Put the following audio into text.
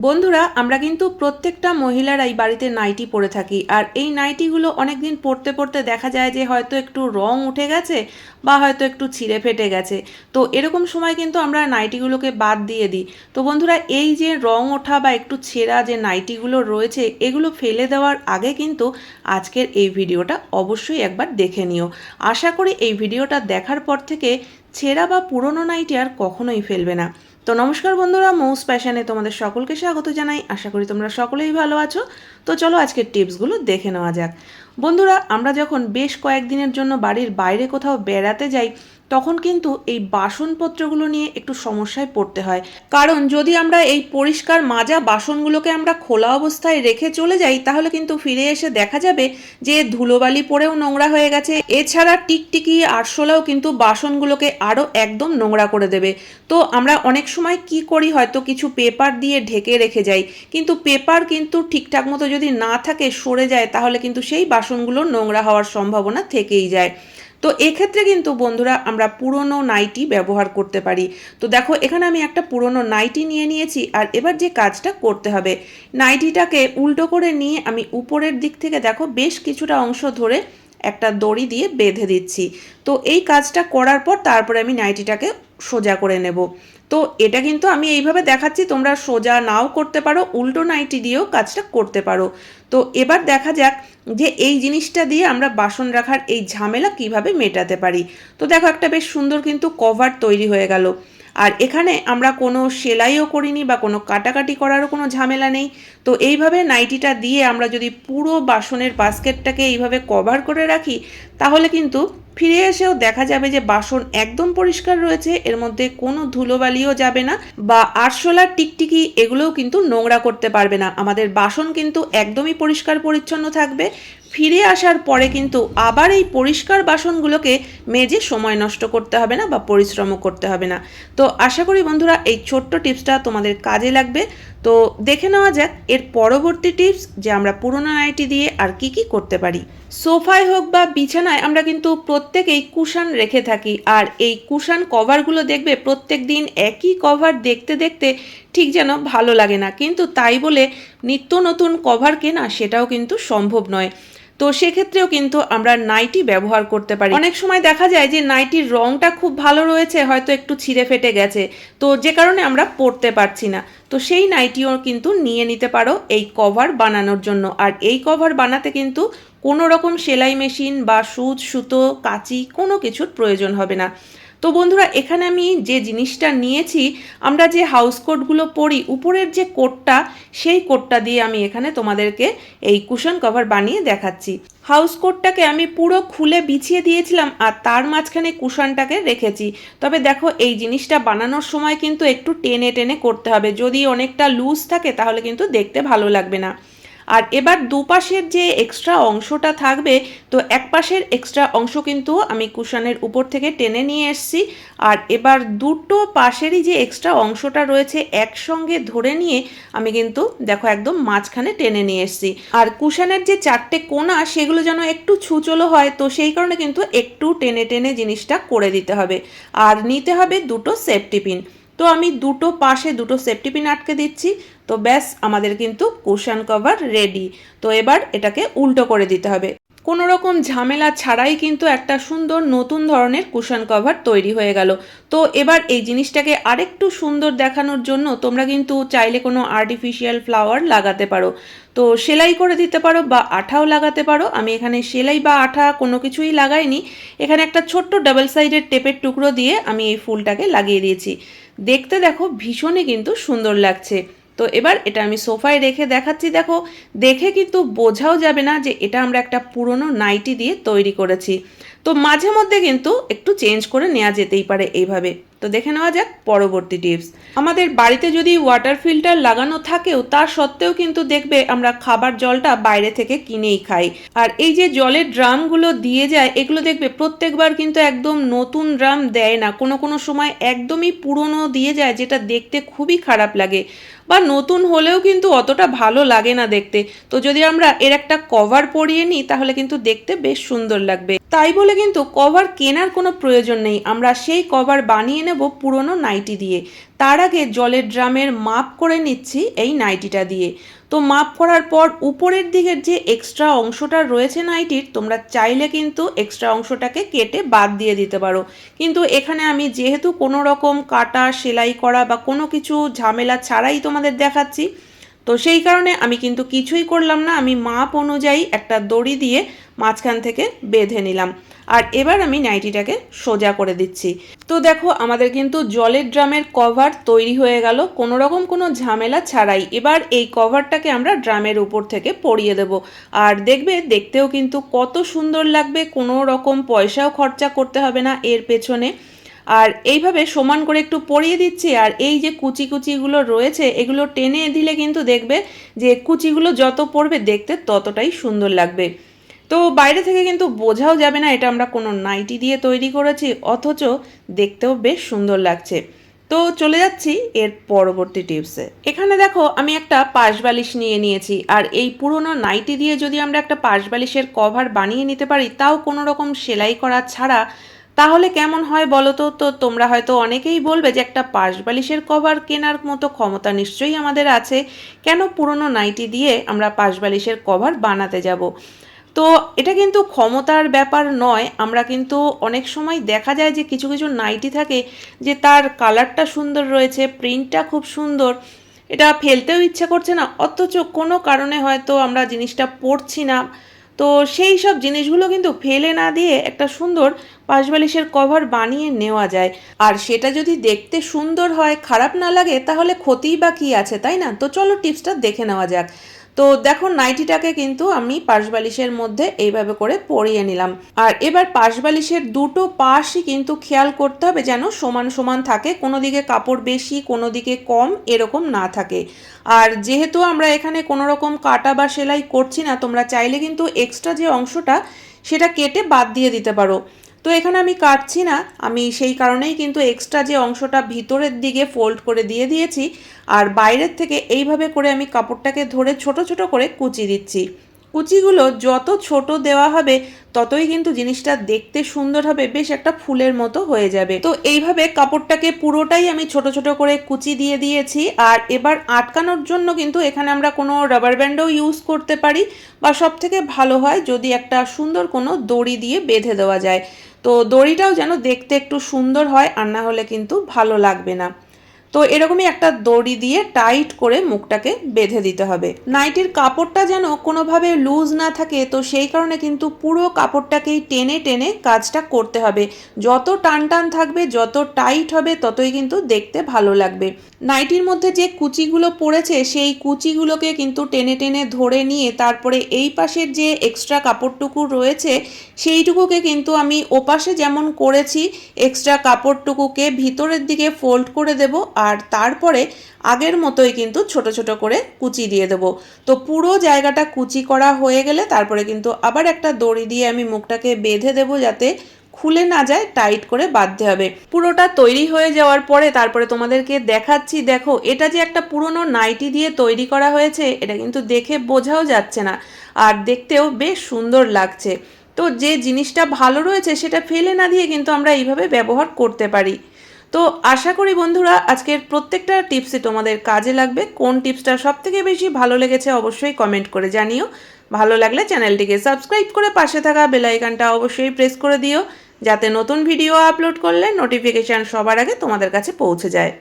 বন্ধুরা, আমরা কিন্তু প্রত্যেকটা মহিলারাই বাড়িতে নাইটি পরে থাকি, আর এই নাইটিগুলো অনেকদিন পরতে পরতে দেখা যায় যে হয়তো একটু রং উঠে গেছে বা হয়তো একটু ছিঁড়ে ফেটে গেছে। তো এরকম সময় কিন্তু আমরা নাইটিগুলোকে বাদ দিয়ে দিই। তো বন্ধুরা, এই যে রং ওঠা বা একটু ছেঁড়া যে নাইটিগুলো রয়েছে, এগুলো ফেলে দেওয়ার আগে কিন্তু আজকের এই ভিডিওটা অবশ্যই একবার দেখে নিও। আশা করি এই ভিডিওটা দেখার পর থেকে ছেঁড়া বা পুরনো নাইটি আর কখনোই ফেলবে না। তো নমস্কার বন্ধুরা, মৌস প্যাশানে তোমাদের সকলকে স্বাগত জানাই। আশা করি তোমরা সকলেই ভালো আছো। তো চলো আজকের টিপসগুলো দেখে নেওয়া যাক। বন্ধুরা, আমরা যখন বেশ কয়েকদিনের জন্য বাড়ির বাইরে কোথাও বেড়াতে যাই তখন কিন্তু এই বাসনপত্রগুলো নিয়ে একটু সমস্যায় পড়তে হয়। কারণ যদি আমরা এই পরিষ্কার মাজা বাসনগুলোকে আমরা খোলা অবস্থায় রেখে চলে যাই, তাহলে কিন্তু ফিরে এসে দেখা যাবে যে ধুলোবালি পড়েও নোংরা হয়ে গেছে। এছাড়া টিকটিকি আরশোলাও কিন্তু বাসনগুলোকে আরও একদম নোংরা করে দেবে। তো আমরা অনেক সময় কি করি, হয়তো কিছু পেপার দিয়ে ঢেকে রেখে যাই। কিন্তু পেপার কিন্তু ঠিকঠাক মতো যদি না থাকে, সরে যায়, তাহলে কিন্তু সেই বাসনগুলো নোংরা হওয়ার সম্ভাবনা থেকেই যায়। তো এক্ষেত্রে কিন্তু বন্ধুরা আমরা পুরনো নাইটি ব্যবহার করতে পারি। তো দেখো, এখানে আমি একটা পুরনো নাইটি নিয়ে নিয়েছি আর এবার যে কাজটা করতে হবে, নাইটিটাকে উল্টো করে নিয়ে আমি উপরের দিক থেকে দেখো বেশ কিছুটা অংশ ধরে একটা দড়ি দিয়ে বেঁধে দিচ্ছি। তো এই কাজটা করার পর তারপরে আমি নাইটিটাকে সোজা করে নেব। তো এটা কিন্তু আমি এইভাবে দেখাচ্ছি, তোমরা সোজা নাও করতে পারো, উল্টো নাইটি দিয়েও কাজটা করতে পারো। তো এবার দেখা যাক যে এই জিনিসটা দিয়ে আমরা বাসন রাখার এই ঝামেলা কীভাবে মেটাতে পারি? তো দেখো, একটা বেশ সুন্দর কিন্তু কভার তৈরি হয়ে গেল। আর এখানে আমরা কোনো সেলাইও করিনি বা কোনো কাটাকাটি করারও কোনো ঝামেলা নেই। তো এইভাবে নাইটিটা দিয়ে আমরা যদি পুরো বাসনের বাস্কেটটাকে এইভাবে কভার করে রাখি, তাহলে কিন্তু ফিরে এসেও দেখা যাবে যে বাসন একদম পরিষ্কার রয়েছে, এর মধ্যে কোনো ধুলোবালিও যাবে না বা আরশোলা টিকটিকি এগুলোও কিন্তু নোংরা করতে পারবে না। আমাদের বাসন কিন্তু একদমই পরিষ্কার পরিচ্ছন্ন থাকবে। ফিরে আসার পরে কিন্তু আবার এই পরিষ্কার বাসনগুলোকে মেজে সময় নষ্ট করতে হবে না বা পরিশ্রমও করতে হবে না। তো আশা করি বন্ধুরা এই ছোট্ট টিপসটা তোমাদের কাজে লাগবে। তো দেখে নেওয়া যাক এর পরবর্তী টিপস যে আমরা পুরোনো নাইটি দিয়ে আর কি কি করতে পারি। সোফায় হোক বা বিছানায় আমরা কিন্তু প্রত্যেকেই কুশান রেখে থাকি আর এই কুশান কভারগুলো দেখবে প্রত্যেক দিন একই কভার দেখতে দেখতে ঠিক যেন ভালো লাগে না। কিন্তু তাই বলে নিত্য নতুন কভার কেনা সেটাও কিন্তু সম্ভব নয়। তো সেক্ষেত্রেও কিন্তু আমরা নাইটি ব্যবহার করতে পারি। অনেক সময় দেখা যায় যে নাইটির রংটা খুব ভালো রয়েছে, হয়তো একটু ছিঁড়ে ফেটে গেছে। তো যে কারণে আমরা পরতে পারছি না। তো সেই নাইটিও কিন্তু নিয়ে নিতে পারো এই কভার বানানোর জন্য। আর এই কভার বানাতে কিন্তু কোনো রকম সেলাই মেশিন বা সুচ, সুতো, কাঁচি কোনো কিছুর প্রয়োজন হবে না। তো বন্ধুরা, এখানে আমি যে জিনিসটা নিয়েছি, আমরা যে হাউস কোটগুলো পরি, উপরের যে কোটটা সেই কোটটা দিয়ে আমি এখানে তোমাদেরকে এই কুশন কভার বানিয়ে দেখাচ্ছি। হাউস কোটটাকে আমি পুরো খুলে বিছিয়ে দিয়েছিলাম আর তার মাঝখানে কুশনটাকে রেখেছি। তবে দেখো, এই জিনিসটা বানানোর সময় কিন্তু একটু টেনে টেনে করতে হবে। যদি অনেকটা লুজ থাকে, তাহলে কিন্তু দেখতে ভালো লাগবে না। আর এবার দুপাশের যে এক্সট্রা অংশটা থাকবে, তো এক পাশের এক্সট্রা অংশ কিন্তু আমি কুশনের উপর থেকে টেনে নিয়ে এসছি। আর এবার দুটো পাশেরই যে এক্সট্রা অংশটা রয়েছে একসঙ্গে ধরে নিয়ে আমি কিন্তু দেখো একদম মাঝখানে টেনে নিয়ে এসছি। আর কুশনের যে চারটে কোনা, সেগুলো যেন একটু ছুচলো হয়, তো সেই কারণে কিন্তু একটু টেনে টেনে জিনিসটা করে দিতে হবে। আর নিতে হবে দুটো সেফটি পিন তো আমি দুটো পাশে দুটো সেফটি পিন আটকে দিচ্ছি। তো ব্যাস, আমাদের কিন্তু কুশন কভার রেডি তো এবার এটাকে উল্টো করে দিতে হবে। কোনো রকম ঝামেলা ছাড়াই কিন্তু একটা সুন্দর নতুন ধরনের কুশন কভার তৈরি হয়ে গেল। তো এবার এই জিনিসটাকে আরেকটু সুন্দর দেখানোর জন্য তোমরা কিন্তু চাইলে কোনো আর্টিফিশিয়াল ফ্লাওয়ার লাগাতে পারো। তো সেলাই করে দিতে পারো বা আঠাও লাগাতে পারো। আমি এখানে সেলাই বা আঠা কোনো কিছুই লাগাইনি। এখানে একটা ছোট্ট ডাবল সাইডের টেপের টুকরো দিয়ে আমি এই ফুলটাকে লাগিয়ে দিয়েছি। দেখতে দেখো ভীষণই কিন্তু সুন্দর লাগছে। তো এবার এটা আমি সোফায় রেখে দেখাচ্ছি। দেখো, দেখে কিন্তু বোঝাও যাবে না যে এটা আমরা একটা পুরনো নাইটি দিয়ে তৈরি করেছি। তো মাঝে মধ্যে কিন্তু একটু চেঞ্জ করে নেওয়া যেতেই পারে এইভাবে। তো দেখে নেওয়া যাক পরবর্তী টিপস। আমাদের বাড়িতে যদি ওয়াটার ফিল্টার লাগানো থাকেও তার সত্ত্বেও কিন্তু দেখবে আমরা খাবার জলটা বাইরে থেকে কিনেই খাই। আর এই যে জলের ড্রামগুলো দিয়ে যায়, এগুলো দেখবে প্রত্যেকবার কিন্তু একদম নতুন ড্রাম দেয় না। কোনো কোনো সময় একদমই পুরনো দিয়ে যায়, যেটা দেখতে খুবই খারাপ লাগে। বা নতুন হলেও কিন্তু অতটা ভালো লাগে না দেখতে। তো যদি আমরা এর একটা কভার পরিয়ে নিই, তাহলে কিন্তু দেখতে বেশ সুন্দর লাগবে। তাই বলে কিন্তু কভার কেনার কোনো প্রয়োজন নেই। আমরা সেই কভার বানিয়ে নেব পুরনো নাইটি দিয়ে। তার আগে জলের ড্রামের মাপ করে নিচ্ছি এই নাইটিটা দিয়ে। তো মাপ করার পর উপরের দিকের যে এক্সট্রা অংশটা রয়েছে নাইটির তোমরা চাইলে কিন্তু এক্সট্রা অংশটাকে কেটে বাদ দিয়ে দিতে পারো। কিন্তু এখানে আমি যেহেতু কোনো রকম কাটা, সেলাই করা বা কোনো কিছু ঝামেলা ছাড়াই তোমাদের দেখাচ্ছি তো সেই কারণে আমি কিন্তু কিছুই করলাম না, আমি মাপ অনুযায়ী একটা দড়ি দিয়ে মাঝখান থেকে বেঁধে নিলাম। আর এবার আমি নাইটিটাকে সোজা করে দিচ্ছি। তো দেখো, আমাদের কিন্তু জলের ড্রামের কভার তৈরি হয়ে গেল, কোনো রকম কোনো ঝামেলা ছাড়াই। এবার এই কভারটাকে আমরা ড্রামের উপর থেকে পরিয়ে দেব। আর দেখবে, দেখতেও কিন্তু কত সুন্দর লাগবে, কোনো রকম পয়সাও খরচা করতে হবে না এর পেছনে। আর এইভাবে সমান করে একটু পরিয়ে দিচ্ছি, আর এই যে কুচি কুচিগুলো রয়েছে, এগুলো টেনে দিলে কিন্তু দেখবে যে কুচিগুলো যত পড়বে দেখতে ততটাই সুন্দর লাগবে। তো বাইরে থেকে কিন্তু বোঝাও যাবে না, এটা আমরা কোনো নাইটি দিয়ে তৈরি করেছি, অথচ দেখতেও বেশ সুন্দর লাগছে। তো চলে যাচ্ছি এর পরবর্তী টিপসে এখানে দেখো, আমি একটা পাশ বালিশ নিয়ে নিয়েছি, আর এই পুরনো নাইটি দিয়ে যদি আমরা একটা পাশ বালিশের কভার বানিয়ে নিতে পারি, তাও কোনো রকম সেলাই করা ছাড়া তাহলে কেমন হয় বলো তো? তো তোমরা হয়তো অনেকেই বলবে যে একটা পাশ বালিশের কভার কেনার মতো ক্ষমতা নিশ্চয়ই আমাদের আছে। কেন পুরনো নাইটি দিয়ে আমরা পাশ বালিশের কভার বানাতে যাব? তো এটা কিন্তু ক্ষমতার ব্যাপার নয়। আমরা কিন্তু অনেক সময় দেখা যায় যে কিছু কিছু নাইটি থাকে যে তার কালারটা সুন্দর রয়েছে, প্রিন্টটা খুব সুন্দর, এটা ফেলতেও ইচ্ছা করছে না। অথচ কোনো কারণে হয়তো আমরা জিনিসটা পড়ছি না। তো সেই সব জিনিসগুলো কিন্তু ফেলে না দিয়ে একটা সুন্দর পাশবালিশের কভার বানিয়ে নেওয়া যায়। আর সেটা যদি দেখতে সুন্দর হয়, খারাপ না লাগে, তাহলে ক্ষতিই বা কী আছে, তাই না? তো চলো টিপসটা দেখে নেওয়া যাক। তো দেখো নাইটিটাকে কিন্তু আমি পাশ বালিশের মধ্যে এইভাবে করে পরিয়ে নিলাম। আর এবার পাশ বালিশের দুটো পাশই কিন্তু খেয়াল করতে হবে যেন সমান সমান থাকে, কোনো দিকে কাপড় বেশি, কোনো দিকে কম এরকম না থাকে। আর যেহেতু আমরা এখানে কোনো রকম কাটা বা সেলাই করছি না, তোমরা চাইলে কিন্তু এক্সট্রা যে অংশটা, সেটা কেটে বাদ দিয়ে দিতে পারো। তো এখানে আমি কাটছি না। আমি সেই কারণেই কিন্তু এক্সট্রা যে অংশটা ভিতরের দিকে ফোল্ড করে দিয়ে দিয়েছি, আর বাইরের থেকে এইভাবে করে আমি কাপড়টাকে ধরে ছোট ছোট করে কুচি দিচ্ছি। কুচিগুলো যত ছোট দেওয়া হবে, ততই কিন্তু জিনিসটা দেখতে সুন্দর হবে, বেশ একটা ফুলের মতো হয়ে যাবে। তো এইভাবে কাপড়টাকে পুরোটাই আমি ছোট ছোট করে কুচি দিয়ে দিয়েছি, আর এবার আটকানোর জন্য কিন্তু এখানে আমরা কোনো রাবার ব্যান্ডও ইউজ করতে পারি, বা সব থেকে ভালো হয় যদি একটা সুন্দর কোনো দড়ি দিয়ে বেঁধে দেওয়া যায়। তো দড়িটাও যেন দেখতে একটু সুন্দর হয় আর না হলে কিন্তু ভালো লাগবে না। তো এরকমই একটা দড়ি দিয়ে টাইট করে মুখটাকে বেঁধে দিতে হবে। নাইটির কাপড়টা যেন কোনোভাবে লুজ না থাকে, তো সেই কারণে কিন্তু পুরো কাপড়টাকেই টেনে টেনে কাজটা করতে হবে। যত টান টান থাকবে, যত টাইট হবে, ততই কিন্তু দেখতে ভালো লাগবে। নাইটির মধ্যে যে কুচিগুলো পড়েছে, সেই কুচিগুলোকে কিন্তু টেনে টেনে ধরে নিয়ে তারপরে এই পাশের যে এক্সট্রা কাপড়টুকু রয়েছে, সেইটুকুকে কিন্তু আমি ওপাশে যেমন করেছি, এক্সট্রা কাপড়টুকুকে ভিতরের দিকে ফোল্ড করে দেব আর তারপরে আগের মতোই কিন্তু ছোট ছোট করে কুচি দিয়ে দেবো। তো পুরো জায়গাটা কুচি করা হয়ে গেলে তারপরে কিন্তু আবার একটা দড়ি দিয়ে আমি মুখটাকে বেঁধে দেবো যাতে খুলে না যায়, টাইট করে বাঁধতে হবে। পুরোটা তৈরি হয়ে যাওয়ার পরে তারপরে তোমাদেরকে দেখাচ্ছি, দেখো এটা যে একটা পুরনো নাইটি দিয়ে তৈরি করা হয়েছে, এটা কিন্তু দেখে বোঝাও যাচ্ছে না আর দেখতেও বেশ সুন্দর লাগছে। তো যে জিনিসটা ভালো রয়েছে সেটা ফেলে না দিয়ে কিন্তু আমরা এইভাবে ব্যবহার করতে পারি। তো আশা করি বন্ধুরা, আজকের প্রত্যেকটা টিপসই তোমাদের কাজে লাগবে। কোন টিপসটা সব থেকে বেশি ভালো লেগেছে অবশ্যই কমেন্ট করে জানিও। ভালো লাগলে চ্যানেলটিকে সাবস্ক্রাইব করে পাশে থাকা বেলাইকানটা অবশ্যই প্রেস করে দিও, যাতে নতুন ভিডিও আপলোড করলে নোটিফিকেশান সবার আগে তোমাদের কাছে পৌঁছে যায়।